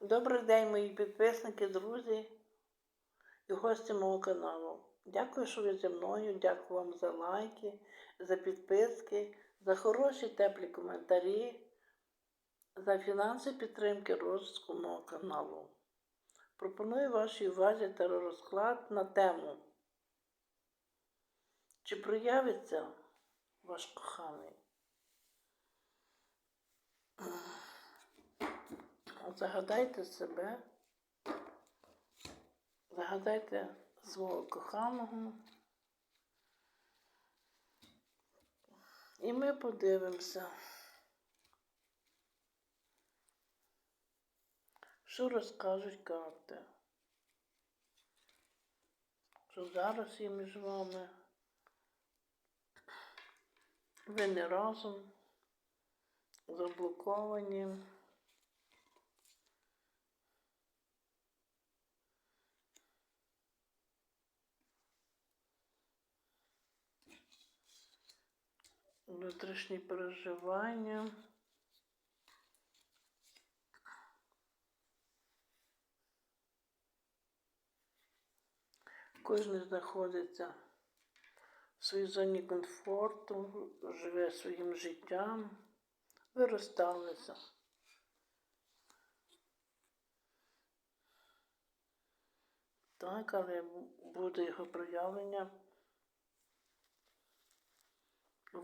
Добрий день, мої підписники, друзі і гості мого каналу. Дякую, що ви зі мною. Дякую вам за лайки, за підписки, за хороші теплі коментарі, за фінанси підтримки розвитку мого каналу. Пропоную вашій увазі теророзклад на тему. Чи проявиться ваш коханий? Загадайте себе, загадайте свого коханого. І ми подивимося, що розкажуть карти. Що зараз є між вами. Ви не разом заблоковані. Внутрішні переживання. Кожен знаходиться в своїй зоні комфорту, живе своїм життям, ви розсталися. Так, але буде його проявлення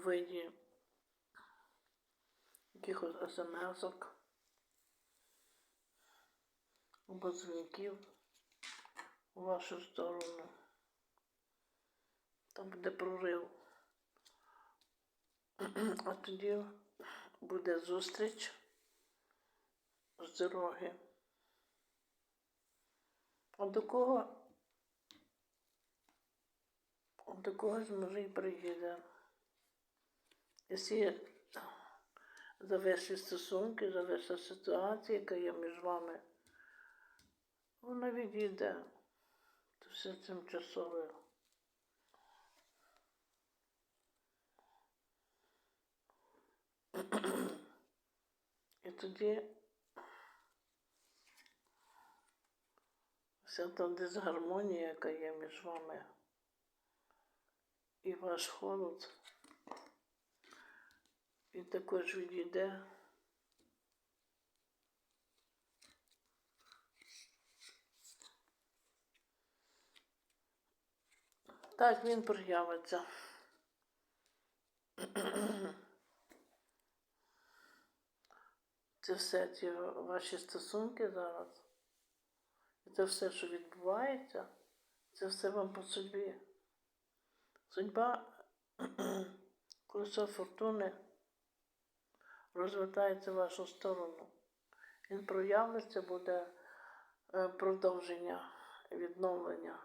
виді якихось смс-ок або дзвінків у вашу сторону. Там буде прорив. А тоді буде зустріч з дороги. А до кого? До когось може і приїде. Якщо завести стосунки, завести ситуація, яка є між вами, вона відійде. То все тимчасове. І тоді вся та дисгармонія, яка є між вами, і ваш холод. І також відійде. Так, він проявиться. Це все ці ваші стосунки зараз. І це все, що відбувається, це все вам по судьбі. Судьба колесо фортуни розвертається в вашу сторону. Він проявиться, буде е, продовження, відновлення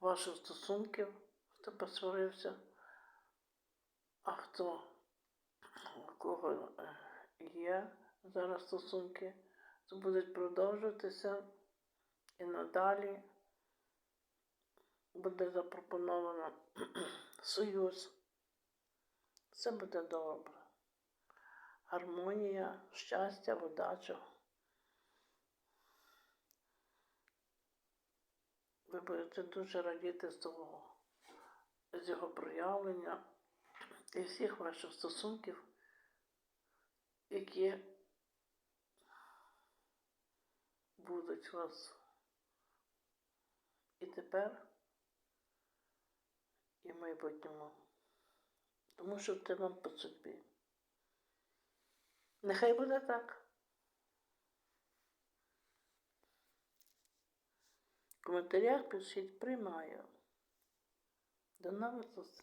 ваших стосунків, хто посварився, а хто у кого е, є зараз стосунки, то будуть продовжуватися і надалі буде запропоновано союз. Все буде добре гармонія, щастя, удача. Ви будете дуже радіти з того, з його проявлення і всіх ваших стосунків, які будуть у вас і тепер, і в майбутньому. Тому що це вам по судьбі. Нехай буде так. В коментарях пишіть приймаю. До нових зустрічей.